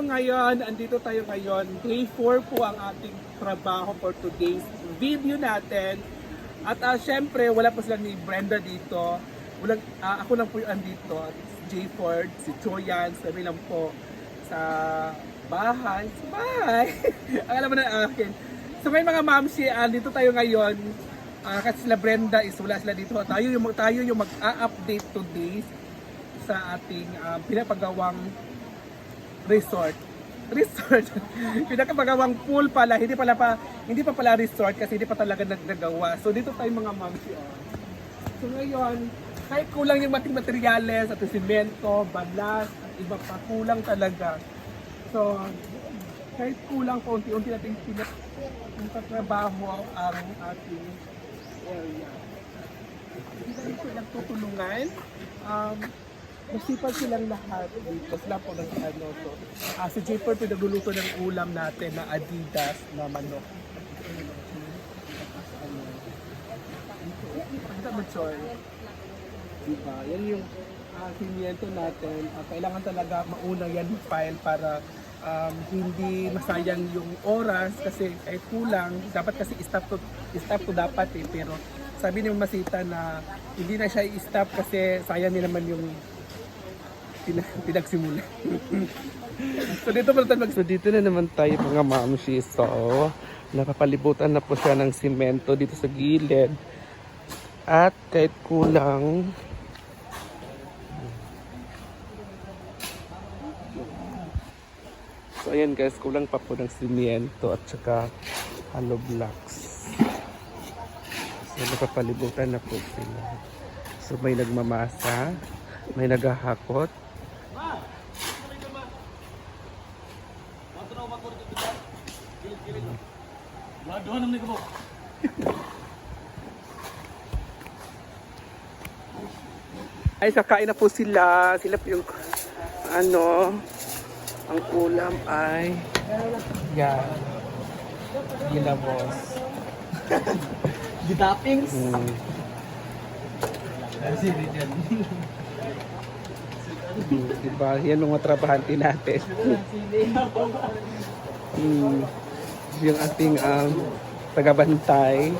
Ngayon, andito tayo ngayon. Day 4 po ang ating trabaho for today's video natin. At uh, syempre, wala pa sila ni Brenda dito. Walang, ah, ako lang po yung andito. J Ford, si Choyan, kami lang po sa bahay. Sa bahay! alam mo na akin. So may mga mamsi, andito tayo ngayon. Ah, kasi sila Brenda is wala sila dito. Tayo yung, tayo yung mag-update today sa ating ah, pinapagawang resort. Resort. Pinakapagawang pool pala, hindi pala pa hindi pa pala resort kasi hindi pa talaga nagagawa. So dito tayo mga mamsi oh. So ngayon, kahit kulang yung mating materyales at simento, balas, at iba pa kulang talaga. So kahit kulang pa unti-unti natin pinag trabaho ang ating area. Hindi tayo po nagtutulungan. Um, Masipag silang lahat dito. Sila po nag ano to. Ah, si Japer po nagluluto ng ulam natin na Adidas na manok. Ano? Ang dami, Choy. Diba? Yan yung uh, simiento natin. Ah, kailangan talaga mauna yan file para um, hindi masayang yung oras kasi kahit kulang, dapat kasi stop to, stop to dapat eh. Pero sabi ni Masita na hindi na siya i-stop kasi sayang din naman yung pinagsimula. so dito pa tayo mag- So dito na naman tayo mga mamshi. So nakapalibutan na po siya ng simento dito sa gilid. At kahit kulang So ayan guys, kulang pa po ng simento at saka hollow blocks. So nakapalibutan na po sila. So may nagmamasa, may naghahakot, Ay, kakain na po sila. Sila po yung, ano, ang ulam ay, yan, ginamos. Gitapings. Hmm. Hmm, diba? Yan mga trabahante natin. hmm. Yung ating um, tagabantay.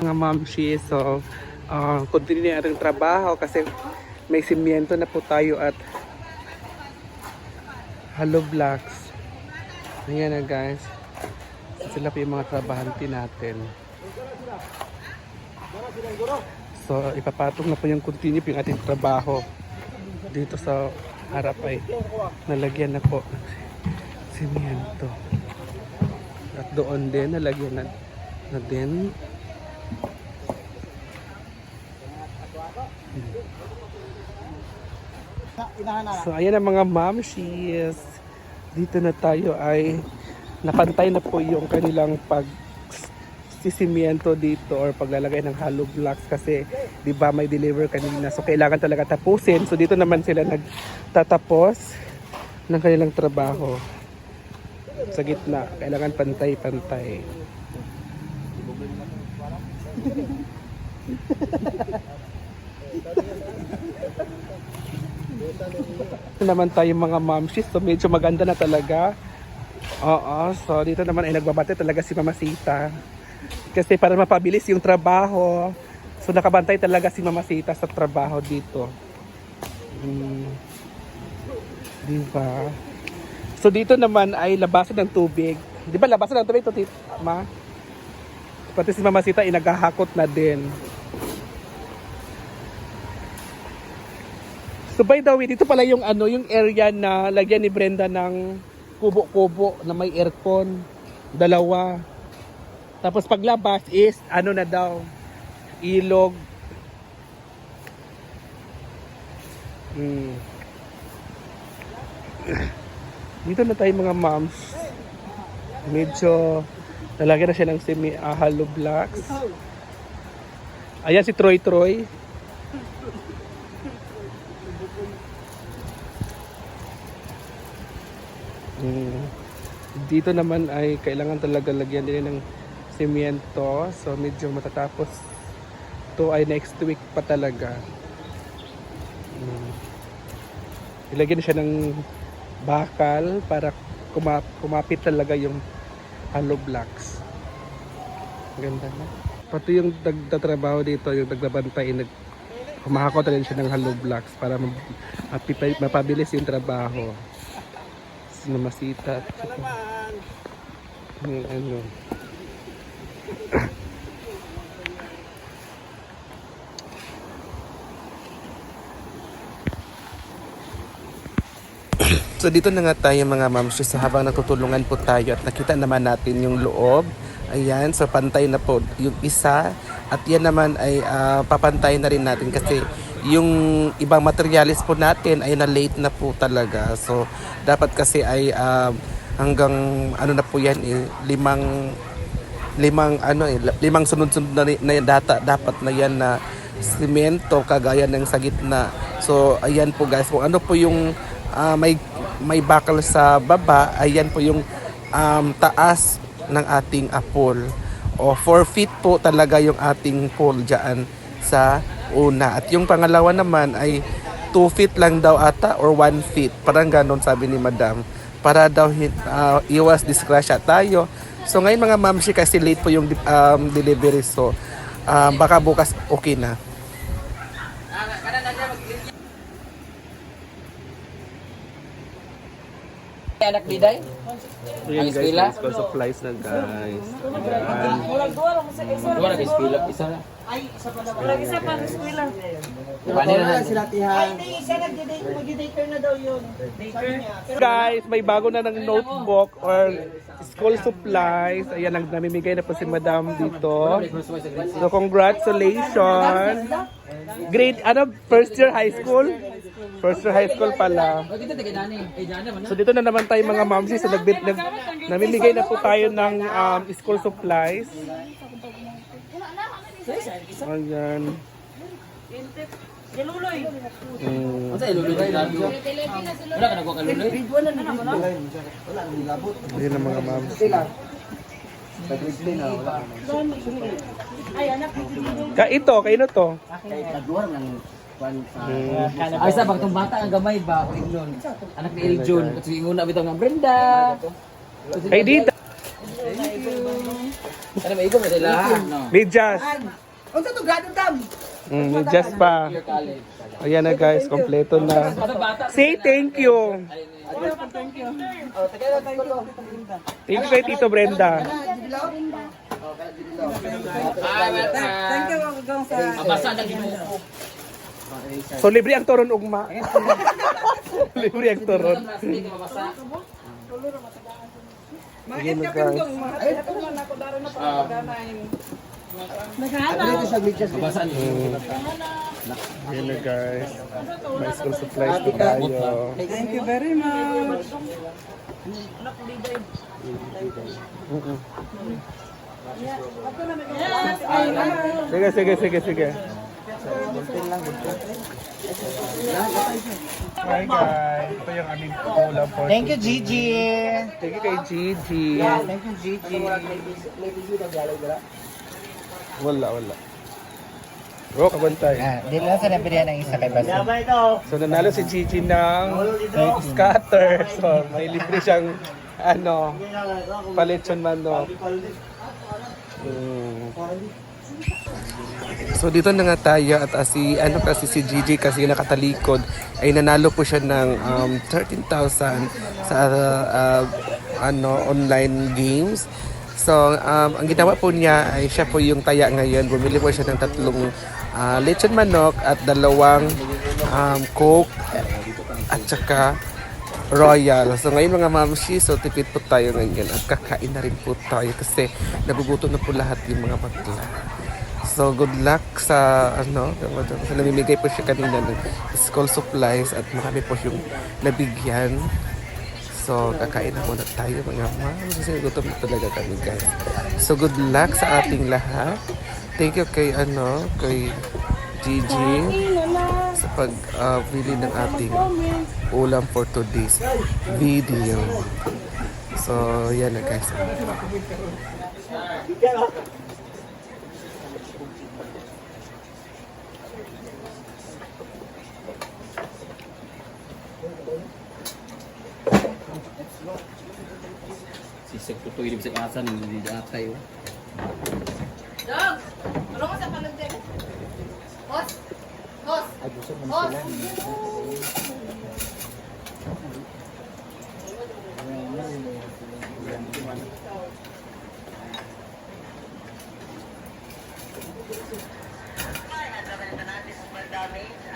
Mga mamshi, so uh, continue na rin trabaho kasi may simyento na po tayo at hollow blocks. Ayan na guys. Sila po yung mga trabahante natin. So, ipapatong na po yung continue yung ating trabaho. Dito sa harap ay nalagyan na po ng simyento. At doon din nalagyan na, na din. So, ayan ang mga mamshis. Dito na tayo ay napantay na po yung kanilang pag sisimiento dito or paglalagay ng hollow blocks kasi 'di ba may deliver kanina. So kailangan talaga tapusin. So dito naman sila nagtatapos ng kanilang trabaho. Sa gitna kailangan pantay-pantay. Naman tayo mga momshis. So medyo maganda na talaga. Oo, so dito naman ay nagbabate talaga si Mama Sita. Kasi para mapabilis yung trabaho, so nakabantay talaga si Mama Sita sa trabaho dito. Hmm. Di ba? So dito naman ay labasan ng tubig. Di ba labasan ng tubig ito, Ma? Pati si Mama Sita ay naghahakot na din. So by the way, dito pala yung ano, yung area na lagyan ni Brenda ng kubo-kubo na may aircon. Dalawa. Tapos paglabas is ano na daw, ilog. Hmm. Dito na tayo mga moms. Medyo talagyan na siya ng semi uh, blocks. Ayan si Troy Troy. Mm. Dito naman ay kailangan talaga lagyan din ng semento. So medyo matatapos to ay next week pa talaga. Mm. Ilagyan siya ng bakal para kuma kumapit talaga yung hollow blocks. Ganda na. Pati yung nagtatrabaho dito, yung nagbabantay, nag humahakot rin siya ng hollow blocks para mapabilis yung trabaho. Sinumasita. Yung ano. So dito na nga tayo mga ma'ams so habang natutulungan po tayo at nakita naman natin yung loob. Ayan, so pantay na po yung isa at yan naman ay ah, papantay na rin natin kasi yung ibang materialis po natin ay na late na po talaga. So dapat kasi ay ah, hanggang ano na po yan eh, limang limang ano eh, limang sunod-sunod na, na data dapat na yan na simento kagaya ng sa gitna. So ayan po guys, kung ano po yung ah, may may bakal sa baba, ayan po yung um, taas ng ating apple. O 4 feet po talaga yung ating pole dyan sa una. At yung pangalawa naman ay 2 feet lang daw ata or 1 feet. Parang ganon sabi ni madam. Para daw ah, iwas disgrasya tayo. So ngayon mga mamshi kasi late po yung um, delivery. So ah, baka bukas okay na. Anak Diday? Ayan guys, eskwela? school supplies na guys. Dua na ispila, isa na. Lagi sa pang eskwela. Paano na isa daw yun. Sabi niya. Guys, may bago na ng notebook or school supplies. Ayan, nag namimigay na po si madam dito. So, congratulations. Grade, ano, first year high school? First year high school pala. Oh. Eh. So, dito na naman tayo mga mamsi. So, nag, nag, namimigay na po tayo ng um, school supplies. Ayan. Yaluloy. Mm. Ano ka radio? Wala ka nagwa kaluloy? Ayan ang mga anak, Ka ito, kaino to? Ay, sa bagtong bata ang gamay ba? Ako ignon. Anak ni Eljun. Kasi yung una bitaw nga Brenda. Kay Dita. Ano ba ikaw may lahat? No. Medyas. Unsa to gado tam? Mm, medyas pa. Ayan na guys, kompleto na. Say thank you. Thank you kay Tito Brenda. Thank you, sa... Mabasa na ginuko. So libre ang toron ugma. libre ang toron. Mabasa. Ayan na guys. Mabasa niyo. Ayan na guys. May school supplies na tayo. Thank you very much. Sige, sige, sige, sige. Hi guys, ito yung aming ulam po. Thank you, Gigi. Thank you kay Gigi. Thank you, Gigi. Wala, wala. Bro, kabantay. Ah, dito lang sa nabirihan ng isa kay Baso. So nanalo si Gigi ng scatter. So may libre siyang ano, palechon manok. Mm. So dito na nga tayo at uh, si ano kasi si Gigi kasi nakatalikod ay nanalo po siya ng um, 13,000 sa uh, ano online games. So um, ang ginawa po niya ay siya po yung taya ngayon. Bumili po siya ng tatlong uh, lechon manok at dalawang um, coke at saka royal. So ngayon mga mamshi, so tipid po tayo ngayon at kakain na rin po tayo kasi nagugutom na po lahat yung mga bakla. So good luck sa ano, sa namimigay po siya kanina ng school supplies at marami po yung nabigyan. So kakain na muna tayo mga ma'am. Kasi gutom na talaga kami guys. So good luck sa ating lahat. Thank you kay ano, kay Gigi sa pag-bili ng ating ulam for today's video. So, yan na guys. Sisig ko to, ilibsag asan, hindi atay. Oh. Dog! Ano ka sa palagdag? Boss! Boss! Ay, gusto mo na Damage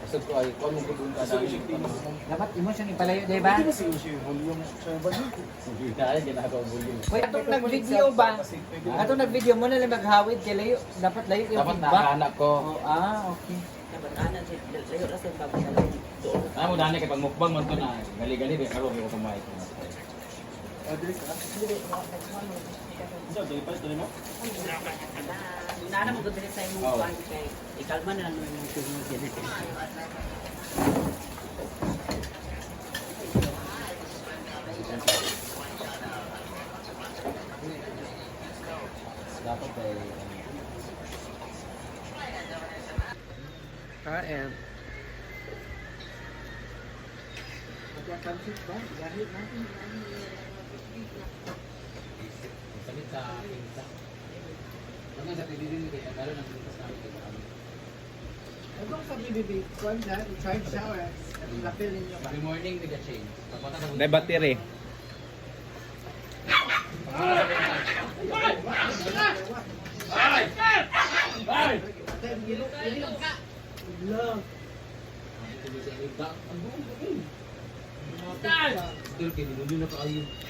Bisag ko ay, kung mo kudun ka dami. Dapat imo siya ipalayo, di ba? Kaya ginagawa mo yun. Wait, atong nag-video ba? Atong nag-video mo na lang maghawid kay layo. Dapat layo yung Dapat nakahanap ko. Oh, ah, okay. Ah, mo dani kay pag mukbang man to na. Gali-gali ba karo ko kumain ko. Nana mo gabi sa imong kuan kay ikalma na lang mo yung tungod yan. Dapat ay Kain. Salita, pinta. Ano sa piliin ni kaya kalo nang pinta sa amin. Ano sa BBB? Kuan dyan, charge shower. Lapil ninyo. Every morning with the change. Tapos na May battery. Betul kini dulu na kaayo. Feeling. Ginger. Salamat sa